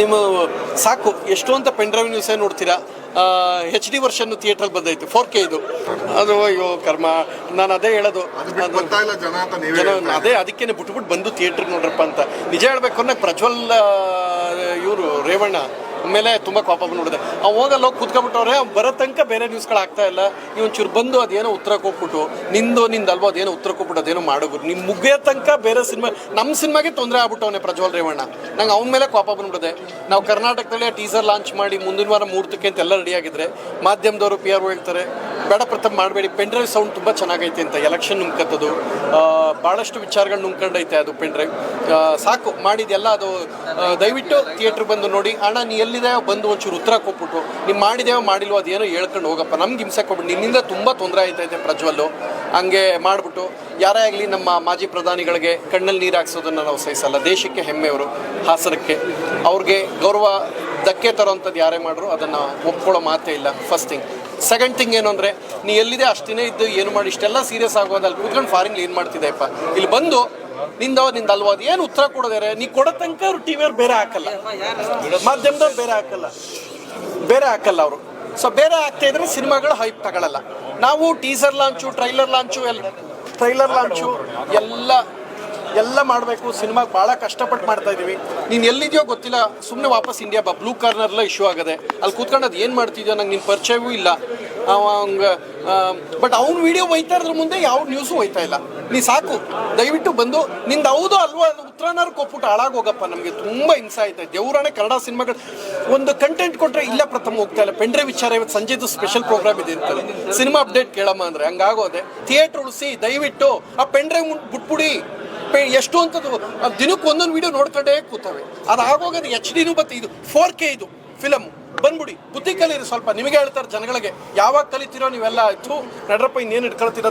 ನಿಮ್ಮ ಸಾಕು ಎಷ್ಟು ಅಂತ ಪೆನ್ ಡ್ರೈವ್ ಏನು ನೋಡ್ತೀರಾ? ಎಚ್ ಡಿ ವರ್ಷನ್ ಥಿಯೇಟರ್ ಬಂದೈತೆ ಫೋರ್ ಕೆ ಇದು. ಅದು ಅಯ್ಯೋ ಕರ್ಮ. ನಾನು ಅದೇ ಹೇಳೋದು. ಜನ ಅದೇ ಅದಕ್ಕೇನೆ ಬಿಟ್ಬಿಟ್ಟು ಬಂದು ಥಿಯೇಟ್ರಿಗೆ ನೋಡ್ರಪ್ಪ ಅಂತ. ನಿಜ ಹೇಳ್ಬೇಕು ಅಂದ್ರೆ ಪ್ರಜ್ವಲ್ ಇವರು ರೇವಣ್ಣ. ಮೇಲೆ ತುಂಬ ಕೋಪ ಬಂದ್ಬಿಡಿದೆ ಅವ್ನು ಹೋಗಲ್ಲ ಹೋಗಿ ಕೂತ್ಕೊಂಡ್ಬಿಟ್ಟವ್ರೆ, ಬರೋ ತನಕ ಬೇರೆ ನ್ಯೂಸ್ಗಳು ಆಗ್ತಾ ಇಲ್ಲ. ನೀವು ಒಂಚೂರು ಬಂದು ಅದೇನೋ ಉತ್ತರ ಕೊಟ್ಬಿಟ್ಟು, ನಿಂದು ನಿಂದು ಅಲ್ವೋ ಅದೇನೋ ಉತ್ತರ ಕೊಟ್ಬಿಟ್ಟು ಅದೇನೋ ಮಾಡೋರು. ನಿಮ್ಮ ಮುಗಿಯೋ ತನಕ ಬೇರೆ ಸಿನಿಮಾ ನಮ್ಮ ಸಿನಿಮಾಗೆ ತೊಂದರೆ ಆಗ್ಬಿಟ್ಟವನೆ ಪ್ರಜ್ವಲ್ ರೇವಣ್ಣ. ನಂಗೆ ಅವನ ಮೇಲೆ ಕೋಪ ಬಂದ್ಬಿಡಿದೆ ನಾವು ಕರ್ನಾಟಕದಲ್ಲಿ ಟೀಸರ್ ಲಾಂಚ್ ಮಾಡಿ ಮುಂದಿನ ವಾರ ಮೂರ್ತಕ್ಕೆ ಅಂತ ಎಲ್ಲ ರೆಡಿ ಆಗಿದ್ರೆ, ಮಾಧ್ಯಮದವರು ಪಿ ಆರ್ ಹೇಳ್ತಾರೆ. ಬೇಡ ಪ್ರಥಮ ಮಾಡಬೇಡಿ. ಪೆನ್ ಡ್ರೈವ್ ಸೌಂಡ್ ತುಂಬ ಚೆನ್ನಾಗೈತೆ ಅಂತ ಎಲೆಕ್ಷನ್ ನುಂಕತ್ತದು ಭಾಳಷ್ಟು ವಿಚಾರಗಳು ನುಂಗ್ಕೊಂಡೈತೆ ಅದು ಪೆನ್ ಡ್ರೈವ್ ಸಾಕು ಮಾಡಿದೆಲ್ಲ ಅದು ದಯವಿಟ್ಟು ಥಿಯೇಟ್ರ್ ಬಂದು ನೋಡಿ. ಅಣ್ಣ, ನೀ ಎಲ್ಲಿದೆ ಬಂದು ಒಂಚೂರು ಉತ್ತರ ಕೊಟ್ಬಿಟ್ಟು ನೀವು ಮಾಡಿದೇವೋ ಮಾಡಿಲ್ವೋ ಅದೇನೋ ಹೇಳ್ಕೊಂಡು ಹೋಗಪ್ಪ. ನಮ್ಗೆ ಹಿಂಸೆ ಕೊಟ್ಬಿಟ್ಟು ನಿನ್ನಿಂದ ತುಂಬ ತೊಂದರೆ ಆಯ್ತೈತೆ ಪ್ರಜ್ವಲ್ಲು. ಹಂಗೆ ಮಾಡಿಬಿಟ್ಟು, ಯಾರೇ ಆಗಲಿ ನಮ್ಮ ಮಾಜಿ ಪ್ರಧಾನಿಗಳಿಗೆ ಕಣ್ಣಲ್ಲಿ ನೀರು ಹಾಕ್ಸೋದನ್ನು ನಾವು ಸಹಿಸಲ್ಲ. ದೇಶಕ್ಕೆ ಹೆಮ್ಮೆಯವರು ಹಾಸನಕ್ಕೆ. ಅವ್ರಿಗೆ ಗೌರವ ಧಕ್ಕೆ ತರೋಂಥದ್ದು ಯಾರೇ ಮಾಡ್ರು, ಅದನ್ನು ಒಪ್ಕೊಳ್ಳೋ ಮಾತೇ ಇಲ್ಲ. ಫಸ್ಟ್ ಥಿಂಗ್ ಸೆಕೆಂಡ್ ಥಿಂಗ್ ಏನು ಅಂದರೆ, ನೀ ಎಲ್ಲಿದೆ ಅಷ್ಟೇ ದಿನ ಇದ್ದು ಏನು ಮಾಡಿ, ಇಷ್ಟೆಲ್ಲ ಸೀರಿಯಸ್ ಆಗೋದು ಅಲ್ಲಿ ಕೂತ್ಕೊಂಡು ಫಾರಿನ್ಲಿ ಏನು ಮಾಡ್ತಿದ್ದೆಪ್ಪ ಇಲ್ಲಿ ಬಂದು, ನಿಂದ ನಿಂದ ಅಲ್ವಾ? ಏನು ಉತ್ತರ ಕೊಡೋದಾರೆ ನೀ ಕೊಡೋ ತನಕ ಅವ್ರು ಟಿ ವಿಯವ್ರು ಬೇರೆ ಹಾಕಲ್ಲ. ಮಾಧ್ಯಮದವ್ರು ಬೇರೆ ಹಾಕಲ್ಲ. ಬೇರೆ ಹಾಕಲ್ಲ ಅವರು. ಸೊ ಬೇರೆ ಆಗ್ತಾ ಇದ್ರೆ ಸಿನಿಮಾಗಳು ಹೈಪ್ ತಗೊಳ್ಳಲ್ಲ ನಾವು ಟೀಸರ್ ಲಾಂಚು ಟ್ರೈಲರ್ ಲಾಂಚು ಎಲ್ಲ ಟ್ರೈಲರ್ ಲಾಂಚು ಎಲ್ಲ ಎಲ್ಲ ಮಾಡಬೇಕು, ಸಿನಿಮಾಗೆ ಭಾಳ ಕಷ್ಟಪಟ್ಟು ಮಾಡ್ತಾ ಇದೀವಿ. ನೀನು ಎಲ್ಲಿದೆಯೋ ಗೊತ್ತಿಲ್ಲ ಸುಮ್ಮನೆ ವಾಪಸ್ ಇಂಡಿಯಾ ಬಾ ಬ್ಲೂ ಕಾರ್ನರ್ಲ ಇಶ್ಯೂ ಆಗದೆ. ಅಲ್ಲಿ ಕೂತ್ಕೊಂಡು ಅದು ಏನು ಮಾಡ್ತಿದ್ಯೋ ನಂಗೆ ನಿನ್ನ ಪರಿಚಯವೂ ಇಲ್ಲ. ಅವಂಗ ಬಟ್ ಅವ್ನ ವಿಡಿಯೋ ಒಯ್ತಾ ಇದ್ರ ಮುಂದೆ ಯಾವ ನ್ಯೂಸು ಒಯ್ತಾ ಇಲ್ಲ. ನೀ ಸಾಕು, ದಯವಿಟ್ಟು ಬಂದು, ನಿಂದು ಹೌದು ಅಲ್ವಾ ಉತ್ತರನಾರು ಕೊಟ್ಬಿಟ್ಟು ಹಾಳಾಗೋಗಪ್ಪ ನಮಗೆ ತುಂಬ ಹಿಂಸೆ ಆಯ್ತಾ ದೇವರಾಣೆ ಕನ್ನಡ ಸಿನಿಮಾಗಳು, ಒಂದು ಕಂಟೆಂಟ್ ಕೊಟ್ಟರೆ ಇಲ್ಲ ಪ್ರಥಮ ಹೋಗ್ತಾ ಇಲ್ಲ. ಪೆಂಡ್ರೆ ವಿಚಾರ ಇವತ್ತು ಸಂಜೆದು ಸ್ಪೆಷಲ್ ಪ್ರೋಗ್ರಾಮ್ ಇದೆ ಅಂತಾರೆ. ಸಿನಿಮಾ ಅಪ್ಡೇಟ್ ಕೇಳಮ್ಮ ಅಂದರೆ, ಹಂಗಾಗೋದೆ. ಥಿಯೇಟ್ರ್ ಉಳಿಸಿ ದಯವಿಟ್ಟು, ಆ ಪೆಂಡ್ರೆ ಬಿಟ್ಬಿಡಿ. ಪೆ- ಎಷ್ಟು ಅಂತದ್ದು ದಿನಕ್ಕೆ ಒಂದೊಂದು ವಿಡಿಯೋ ನೋಡ್ಕೊಂಡೇ ಕೂತವೆ. ಅದು ಆಗೋಗೋದು ಎಚ್ ಡಿನೂ ಬತ್ತೆ ಇದು ಫೋರ್ ಕೆ ಇದು ಫಿಲಮ್ ಬಂದ್ಬಿಡಿ, ಬುದ್ಧಿ ಕಲೀರಿ ಸ್ವಲ್ಪ. ನಿಮಗೆ ಹೇಳ್ತಾರೆ ಜನಗಳಿಗೆ, ಯಾವಾಗ ಕಲಿತೀರೋ ನೀವೆಲ್ಲ ಆಯ್ತು. ನಡ್ರಪ್ಪ, ಇನ್ನೇನು ಇಟ್ಕೊಳ್ತೀರ